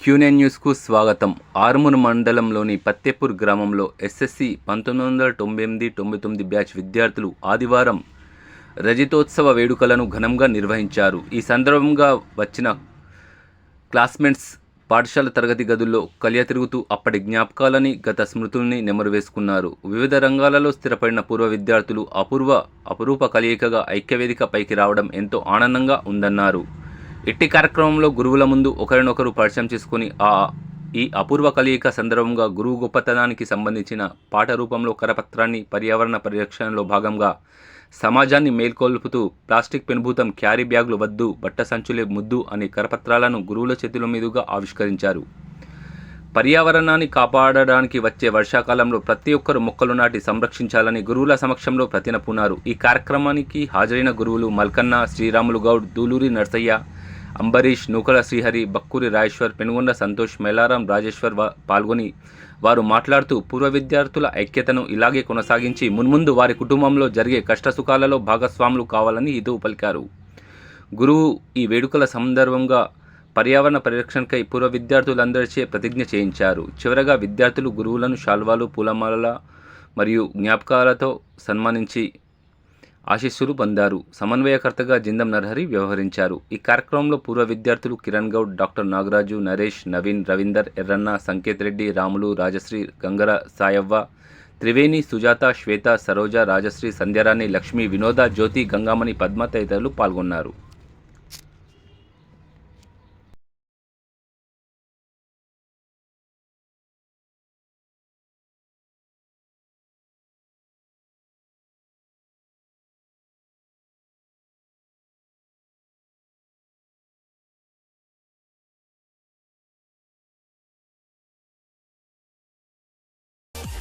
క్యూనెన్ న్యూస్కు స్వాగతం. ఆర్మూర్ మండలంలోని పత్తేపూర్ గ్రామంలో ఎస్ఎస్సి పంతొమ్మిది వందల తొంభై ఎనిమిది తొంభై తొమ్మిది బ్యాచ్ విద్యార్థులు ఆదివారం రజతోత్సవ వేడుకలను ఘనంగా నిర్వహించారు. ఈ సందర్భంగా వచ్చిన క్లాస్మేట్స్ పాఠశాల తరగతి గదుల్లో కలియ తిరుగుతూ అప్పటి జ్ఞాపకాలని గత స్మృతుల్ని నెమరు వేసుకున్నారు వివిధ రంగాలలో స్థిరపడిన పూర్వ విద్యార్థులు అపూర్వ అపురూప కలయికగా ఐక్యవేదిక పైకి రావడం ఎంతో ఆనందంగా ఉందన్నారు. ఇట్టి కార్యక్రమంలో గురువుల ముందు ఒకరినొకరు పరిచయం చేసుకుని ఆ ఈ అపూర్వ కలయిక సందర్భంగా గురువు గొప్పతనానికి సంబంధించిన పాట రూపంలో కరపత్రాన్ని పర్యావరణ పరిరక్షణలో భాగంగా సమాజాన్ని మేల్కొల్పుతూ ప్లాస్టిక్ పెనుభూతం క్యారీ బ్యాగులు వద్దు బట్ట సంచులే ముద్దు అనే కరపత్రాలను గురువుల చేతుల మీదుగా ఆవిష్కరించారు. పర్యావరణాన్ని కాపాడడానికి వచ్చే వర్షాకాలంలో ప్రతి ఒక్కరు మొక్కలు నాటి సంరక్షించాలని గురువుల సమక్షంలో ప్రతినపున్నారు ఈ కార్యక్రమానికి హాజరైన గురువులు మల్కన్న శ్రీరాములు గౌడ్ దూలూరి నర్సయ్య అంబరీష్ నూకల శ్రీహరి బక్కూరి రాజేశ్వర్ పెనుగొండ సంతోష్ మేలారాం రాజేశ్వర్ పాల్గొని వారు మాట్లాడుతూ పూర్వ విద్యార్థుల ఐక్యతను ఇలాగే కొనసాగించి మున్ముందు వారి కుటుంబంలో జరిగే కష్టసుఖాలలో భాగస్వాములు కావాలని హితవు పలికారు. గురువు ఈ వేడుకల సందర్భంగా పర్యావరణ పరిరక్షణకై పూర్వ విద్యార్థులందరిచే ప్రతిజ్ఞ చేయించారు. చివరగా విద్యార్థులు గురువులను శాల్వాలు పూలమాలల మరియు జ్ఞాపకాలతో సన్మానించి ఆశీస్సులు పొందారు. సమన్వయకర్తగా జిందం నరహరి వ్యవహరించారు. ఈ కార్యక్రమంలో పూర్వ విద్యార్థులు కిరణ్ గౌడ్ డాక్టర్ నాగరాజు నరేష్ నవీన్ రవీందర్ ఎర్రన్న సంకేత్ రెడ్డి రాములు రాజశ్రీ గంగర సాయవ్వ త్రివేణి సుజాత శ్వేత సరోజ రాజశ్రీ సంధ్యారాణి లక్ష్మి వినోద జ్యోతి గంగామణి పద్మ తదితరులు పాల్గొన్నారు.